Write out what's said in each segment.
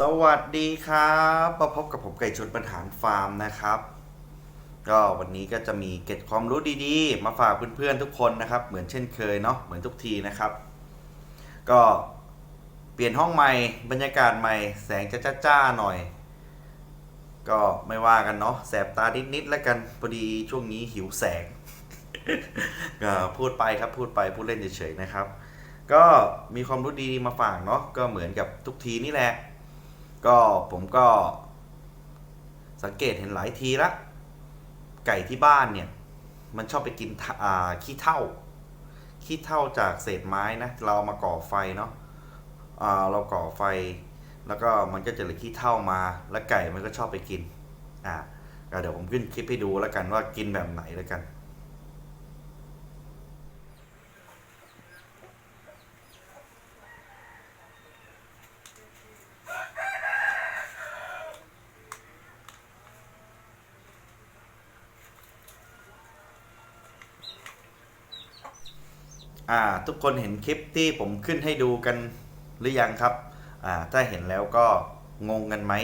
สวัสดีครับมาพบกับผมไก่ชนปัญหารฟาร์มนะครับ ก็วันนี้ก็จะมีเก็ดความรู้ดีๆ มาฝากเพื่อนๆทุกคนนะครับ เหมือนเช่นเคยเนาะเหมือนทุกทีนะครับ ก็เปลี่ยนห้องใหม่บรรยากาศใหม่ แสงจะจ้าๆหน่อย ก็ไม่ว่ากันเนาะแสบตานิดๆแล้วกันพอดีช่วงนี้หิวแสงก็พูดไปครับพูดไปพูดเล่นเฉยๆนะครับ ก็มีความรู้ดีๆมาฝากเนาะก็เหมือนกับทุกทีนี่แหละ ก็ผมก็สังเกตเห็นหลายทีละ ไก่ที่บ้านเนี่ย มันชอบไปกินขี้เถ้าขี้เถ้าจากเศษไม้นะ เราเอามาก่อไฟเนาะเราก่อไฟ แล้วก็มันก็จะเหลือขี้เถ้ามา แล้วไก่มันก็ชอบไปกิน อ่าเดี๋ยวผมขึ้นคลิปให้ดูแล้วกันว่ากินแบบไหนแล้วกัน อ่าทุกคนเห็นคลิปที่ผมขึ้นให้ดูกันหรือยังครับอ่าถ้าเห็นแล้วก็งงกันไหม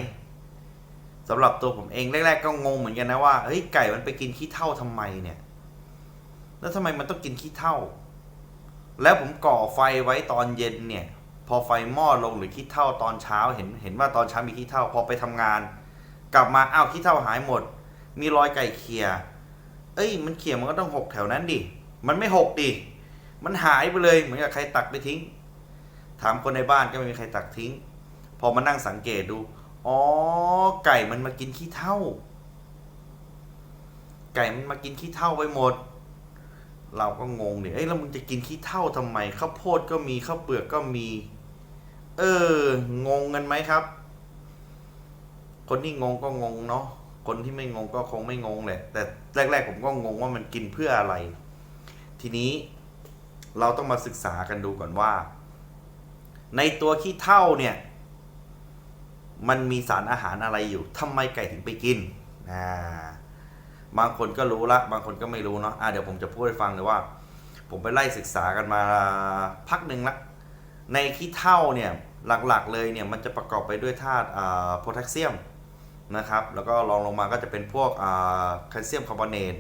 สำหรับตัวผมเองแรกๆก็งงเหมือนกันนะว่าเฮ้ยไก่มันไปกินขี้เถ้าทำไมเนี่ย แล้วทำไมมันต้องกินขี้เถ้า แล้วผมก่อไฟไว้ตอนเย็นเนี่ย พอไฟมอดลงหรือขี้เถ้าตอนเช้าเห็นเห็นว่าตอนเช้ามีขี้เถ้าพอไปทำงาน กลับมาอ้าวขี้เถ้าหายหมด มีรอยไก่เขียเอ้ย มันเขียมันก็ต้องหกแถวนั้นดิมันไม่หกดิ มันหายไปเลยเหมือนกับใครตักไปทิ้ง ถามคนในบ้านก็ไม่มีใครตักทิ้ง พอมานั่งสังเกตดู อ๋อ ไก่มันมากินขี้เถ้าไก่มันมากินขี้เถ้าไปหมด เราก็งงเนี่ยเอ้ยแล้วมึงจะกินขี้เถ้าทำไมข้าวโพดก็มีข้าวเปลือกก็มี เออ งงกันไหมครับ คนที่งงก็งงเนาะ คนที่ไม่งงก็คงไม่งงแหละ แต่แรก ๆ ผมก็งงว่ามันกินเพื่ออะไร ทีนี้ เราต้องมาศึกษากันดูก่อนว่า ในตัวขี้เถ้าเนี่ย มันมีสารอาหารอะไรอยู่ทำไมไก่ถึงไปกินอ่าบางคนก็รู้ละ บางคนก็ไม่รู้เนาะอ่าเดี๋ยวผมจะพูดให้ฟังเลยว่า ผมไปไล่ศึกษากันมาพักหนึ่งละ ในขี้เถ้าเนี่ยหลักๆเลยเนี่ยมันจะประกอบไปด้วยธาตุอ่าโพแทสเซียมนะครับ แล้วก็รองลงมาก็จะเป็นพวกอ่าแคลเซียมคาร์บอเนต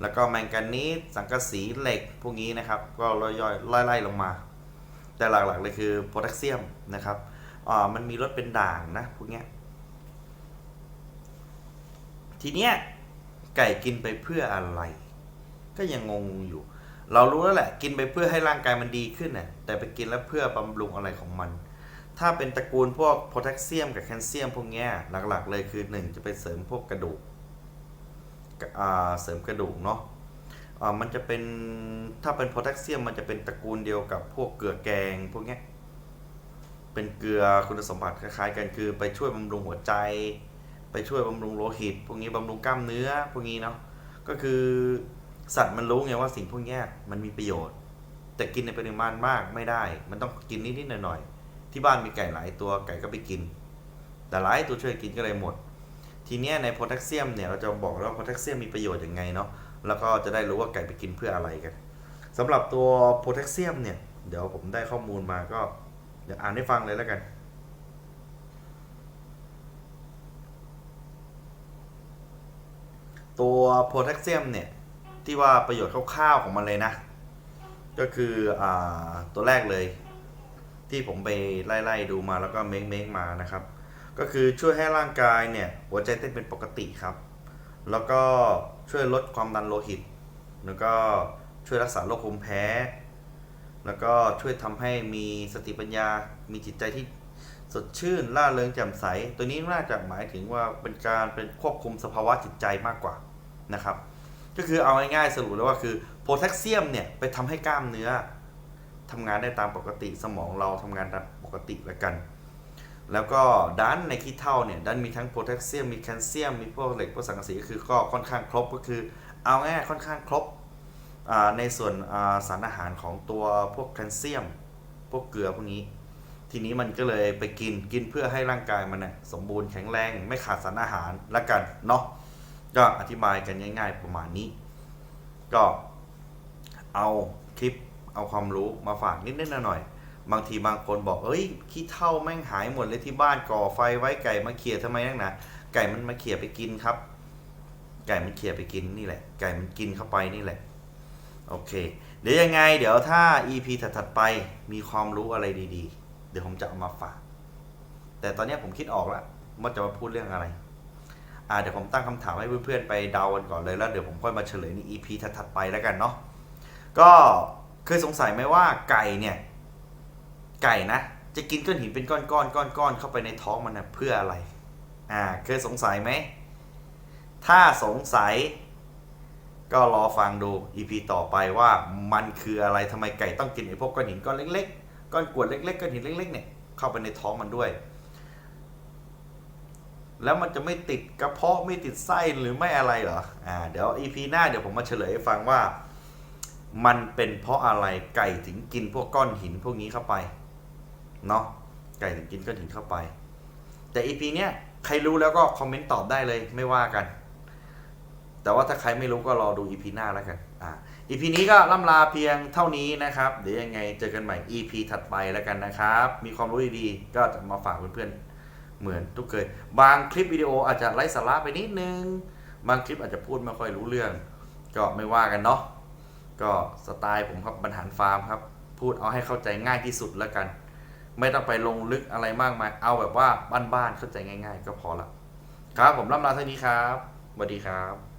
แล้วก็แมงกานีสสังกะสีเหล็กพวกนี้นะครับ ก็ย่อยๆไล่ๆลงมา แต่หลักๆเลยคือโพแทสเซียมนะครับอ่ามันมีรสเป็นด่างนะพวกเนี้ยทีเนี้ยไก่กินไปเพื่ออะไร ก็ยังงงอยู่ เรารู้แล้วแหละกินไปเพื่อให้ร่างกายมันดีขึ้นน่ะแต่ไปกินแล้วเพื่อบำรุงอะไรของมัน ถ้าเป็นตระกูลพวกโพแทสเซียมกับแคลเซียมพวกเนี้ยหลักๆ เลยคือหนึ่งจะไปเสริมพวกกระดูก เสริมกระดูกเนาะมันจะเป็นถ้าเป็นโพแทสเซียมมันจะเป็นตระกูลเดียวกับพวกเกลือแกงพวกเนี้ยเป็นเกลือคุณสมบัติคล้ายๆกันคือไปช่วยบำรุงหัวใจ ไปช่วยบำรุงโลหิต พวกนี้บำรุงกล้ามเนื้อพวกนี้เนาะก็คือสัตว์มันรู้ไงว่าสิ่งพวกนี้มันมีประโยชน์ แต่กินในปริมาณมากไม่ได้ มันต้องกินนิดๆหน่อยๆที่บ้านมีไก่หลายตัวไก่ก็ไปกิน แต่หลายตัวช่วยกินก็เลยหมด ทีเนี้ยในโพแทสเซียมเนี่ยเราจะบอกแล้วว่าโพแทสเซียมมีประโยชน์ยังไงเนาะแล้วก็จะได้รู้ว่าไก่ไปกินเพื่ออะไรกันสำหรับตัวโพแทสเซียมเนี่ยเดี๋ยวผมได้ข้อมูลมาก็เดี๋ยวอ่านให้ฟังเลยแล้วกันตัวโพแทสเซียมเนี่ยที่ว่าประโยชน์คร่าวๆของมันเลยนะ ก็คืออตัวแรกเลย ที่ผมไปไล่ๆดูมาแล้วก็เม้งๆมานะครับ ก็คือช่วยให้ร่างกายเนี่ยหัวใจเต้นเป็นปกติครับ แล้วก็ช่วยลดความดันโลหิต แล้วก็ช่วยรักษาโรคภูมิแพ้ แล้วก็ช่วยทำให้มีสติปัญญา มีจิตใจที่สดชื่นล่าเริงแจ่มใส ตัวนี้น่าจะหมายถึงว่าเป็นการเป็นควบคุมสภาวะจิตใจมากกว่านะครับ ก็คือเอาง่ายๆสรุปแล้วว่าคือโพแทสเซียมเนี่ยไปทำให้กล้ามเนื้อทำงานได้ตามปกติสมองเราทำงานตามปกติแล้วกัน แล้วก็ด้านในขี้เถ้าเนี่ยด้านมีทั้งโพแทสเซียมมีแคลเซียมมีพวกเหล็กพวกสังกะสีก็คือก็ค่อนข้างครบก็คือเอาง่ายค่อนข้างครบในส่วนสารอาหารของตัวพวกแคลเซียม พวกเกลือพวกนี้ ทีนี้มันก็เลยไปกินกินเพื่อให้ร่างกายมันน่ะสมบูรณ์แข็งแรงไม่ขาดสารอาหารละกันเนาะก็อธิบายกันง่าย ๆ ประมาณนี้ ก็เอาคลิปเอาความรู้มาฝากนิดๆหน่อยๆ บางทีบางคนบอกเอ้ยขี้เท่าแม่งหายหมดเลยที่บ้านก่อไฟไว้ไก่มาเขี่ยทำไมนักหนาไก่มันมาเขี่ยไปกินครับ ไก่มันเขี่ยไปกินนี่แหละ ไก่มันกินเข้าไปนี่แหละโอเค เดี๋ยวยังไง เดี๋ยวถ้า EP ถัดๆไปมีความรู้อะไรดีๆ เดี๋ยวผมจะเอามาฝาก แต่ตอนนี้ผมคิดออกแล้วว่าจะมาพูดเรื่องอะไรอ่าเดี๋ยวผมตั้งคำถามให้เพื่อนๆไปเดากันก่อนเลยแล้วเดี๋ยวผมค่อยมาเฉลยใน EP ถัดๆไปแล้วกันเนาะก็เคยสงสัยไหมว่าไก่เนี่ย ไก่นะ จะกินก้อนหินเป็นก้อนๆก้อนๆเข้าไปในท้องมันนะเพื่ออะไร อ่าเคยสงสัยไหม ถ้าสงสัย ก็รอฟังดู EP ต่อไปว่ามันคืออะไรทำไมไก่ต้องกินไอ้พวกก้อนหินก้อนเล็กๆ ก้อนกรวดเล็กๆก้อนหินเล็กๆเนี่ยเข้าไปในท้องมันด้วย แล้วมันจะไม่ติดกระเพาะไม่ติดไส้หรือไม่อะไรเหรออ่าเดี๋ยว EP หน้าเดี๋ยวผมมาเฉลยให้ฟังว่ามันเป็นเพราะอะไรไก่ถึงกินพวกก้อนหินพวกนี้เข้าไป เนาะไก่ถึงกินก้อนหินเข้าไป แต่ EP เนี้ยใครรู้แล้วก็คอมเมนต์ตอบได้เลยไม่ว่ากัน แต่ว่าถ้าใครไม่รู้ก็รอดู EP หน้าแล้วกันอ่า EP นี้ก็ล่ำลาเพียงเท่านี้นะครับ เดี๋ยวยังไงเจอกันใหม่ EP ถัดไปแล้วกันนะครับ มีความรู้ดีๆก็จะมาฝากเพื่อนๆเหมือนทุกเคย บางคลิปวิดีโออาจจะไร้สาระไปนิดนึง บางคลิปอาจจะพูดไม่ค่อยรู้เรื่อง ก็ไม่ว่ากันเนาะก็สไตล์ผมครับบรรหารฟาร์มครับ พูดเอาให้เข้าใจง่ายที่สุดแล้วกัน ไม่ต้องไปลงลึกอะไรมากมาย เอาแบบว่าบ้านๆเข้าใจง่าย ๆ ก็พอละครับ ผมล่ำลาเท่านี้ครับสวัสดีครับ